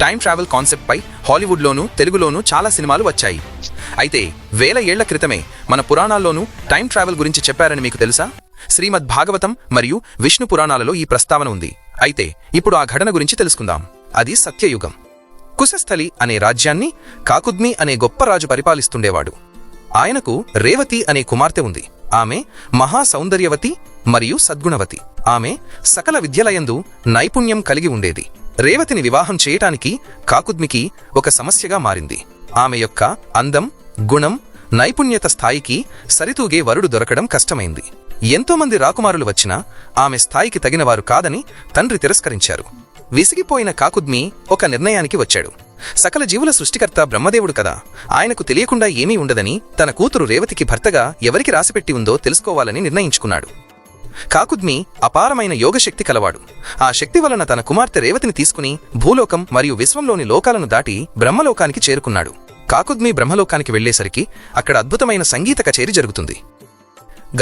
Time travel concept పై హాలీవుడ్లోనూ తెలుగులోనూ చాలా సినిమాలు వచ్చాయి. అయితే వేల ఏళ్ళ క్రితమే మన పురాణాల్లోనూ టైం ట్రావెల్ గురించి చెప్పారని మీకు తెలుసా? శ్రీమద్ భాగవతం మరియు విష్ణు పురాణాలలో ఈ ప్రస్తావన ఉంది. అయితే ఇప్పుడు ఆ ఘటన గురించి తెలుసుకుందాం. అది సత్యయుగం. కుశస్థలి అనే రాజ్యాన్ని కాకుద్మి అనే గొప్ప రాజు పరిపాలిస్తుండేవాడు. ఆయనకు రేవతి అనే కుమార్తె ఉంది. ఆమె మహా సౌందర్యవతి మరియు సద్గుణవతి. ఆమె సకల విద్యలయందు నైపుణ్యం కలిగి ఉండేది. రేవతిని వివాహం చేయటానికి కాకుద్మికి ఒక సమస్యగా మారింది. ఆమె యొక్క అందం గుణం నైపుణ్యత స్థాయికి సరితూగే వరుడు దొరకడం కష్టమైంది. ఎంతోమంది రాకుమారులు వచ్చినా ఆమె స్థాయికి తగినవారు కాదని తండ్రి తిరస్కరించారు. విసిగిపోయిన కాకుద్మి ఒక నిర్ణయానికి వచ్చాడు. సకల జీవుల సృష్టికర్త బ్రహ్మదేవుడు కదా ఆయనకు తెలియకుండా ఏమీ ఉండదని తన కూతురు రేవతికి భర్తగా ఎవరికి రాసిపెట్టి ఉందో తెలుసుకోవాలని నిర్ణయించుకున్నాడు. కాకుద్మి అపారమైన యోగశక్తి కలవాడు. ఆ శక్తి వలన తన కుమార్తె రేవతిని తీసుకుని భూలోకం మరియు విశ్వంలోని లోకాలను దాటి బ్రహ్మలోకానికి చేరుకున్నాడు. కాకుద్మి బ్రహ్మలోకానికి వెళ్ళేసరికి అక్కడ అద్భుతమైన సంగీత కచేరి జరుగుతుంది.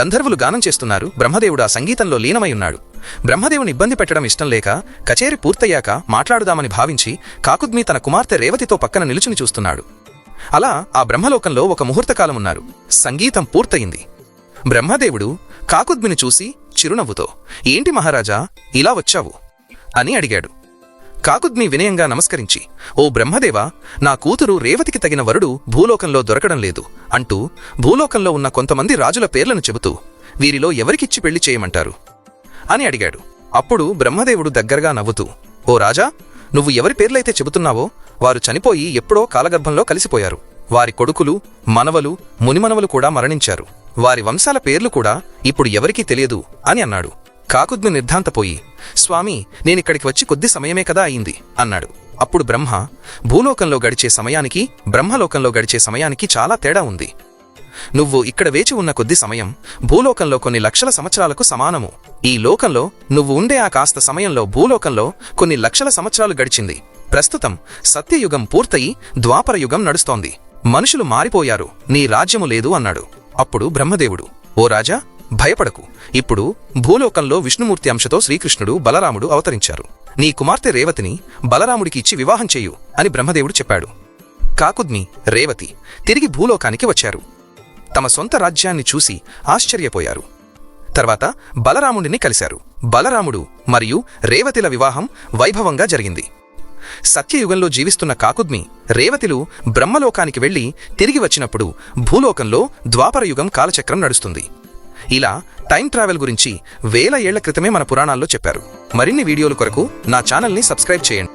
గంధర్వులు గానం చేస్తున్నారు. బ్రహ్మదేవుడు ఆ సంగీతంలో లీనమై ఉన్నాడు. బ్రహ్మదేవుని ఇబ్బంది పెట్టడం ఇష్టం లేక కచేరి పూర్తయ్యాక మాట్లాడుదామని భావించి కాకుద్మి తన కుమార్తె రేవతితో పక్కన నిలుచుని చూస్తున్నాడు. అలా ఆ బ్రహ్మలోకంలో ఒక ముహూర్తకాలం ఉన్నారు సంగీతం పూర్తయింది. బ్రహ్మదేవుడు కాకుద్మిని చూసి చిరునవ్వుతో ఏంటి మహారాజా ఇలా వచ్చావు? అని అడిగాడు. కాకుద్మి వినయంగా నమస్కరించి ఓ బ్రహ్మదేవా నా కూతురు రేవతికి తగిన వరుడు భూలోకంలో దొరకడం లేదు అంటూ భూలోకంలో ఉన్న కొంతమంది రాజుల పేర్లను చెబుతూ వీరిలో ఎవరికిచ్చి పెళ్ళి చేయమంటారు? అని అడిగాడు. అప్పుడు బ్రహ్మదేవుడు దగ్గరగా నవ్వుతూ ఓ రాజా నువ్వు ఎవరి పేర్లైతే చెబుతున్నావో వారు చనిపోయి ఎప్పుడో కాలగర్భంలో కలిసిపోయారు. వారి కొడుకులు మనవలు మునిమనవలు కూడా మరణించారు. వారి వంశాల పేర్లు కూడా ఇప్పుడు ఎవరికీ తెలియదు అని అన్నాడు. కాకుద్ను నిర్ధాంతపోయి స్వామి నేనిక్కడికి వచ్చి కొద్ది సమయమే కదా అయింది అన్నాడు. అప్పుడు బ్రహ్మ భూలోకంలో గడిచే సమయానికి బ్రహ్మలోకంలో గడిచే సమయానికి చాలా తేడా ఉంది. నువ్వు ఇక్కడ వేచి ఉన్న కొద్ది సమయం భూలోకంలో కొన్ని లక్షల సంవత్సరాలకు సమానము. ఈ లోకంలో నువ్వు ఉండే ఆ కాస్త సమయంలో భూలోకంలో కొన్ని లక్షల సంవత్సరాలు గడిచింది. ప్రస్తుతం సత్యయుగం పూర్తయి ద్వాపరయుగం నడుస్తోంది. మనుషులు మారిపోయారు. నీ రాజ్యము లేదు అన్నాడు. అప్పుడు బ్రహ్మదేవుడు ఓ రాజా భయపడకు. ఇప్పుడు భూలోకంలో విష్ణుమూర్తి అంశతో శ్రీకృష్ణుడు బలరాముడు అవతరించారు. నీ కుమార్తె రేవతిని బలరాముడికి ఇచ్చి వివాహం చేయు అని బ్రహ్మదేవుడు చెప్పాడు. కాకుద్మి రేవతి తిరిగి భూలోకానికి వచ్చారు. తమ సొంత రాజ్యాన్ని చూసి ఆశ్చర్యపోయారు. తర్వాత బలరాముడిని కలిశారు. బలరాముడు మరియు రేవతిల వివాహం వైభవంగా జరిగింది. సత్యయుగంలో జీవిస్తున్న కాకుద్మి రేవతిలు బ్రహ్మలోకానికి వెళ్ళి తిరిగి వచ్చినప్పుడు భూలోకంలో ద్వాపరయుగం కాలచక్రం నడుస్తుంది. ఇలా టైం ట్రావెల్ గురించి వేల ఏళ్ళ క్రితమే మన పురాణాల్లో చెప్పారు. మరిన్ని వీడియోల కొరకు నా ఛానల్ని సబ్స్క్రైబ్ చేయండి.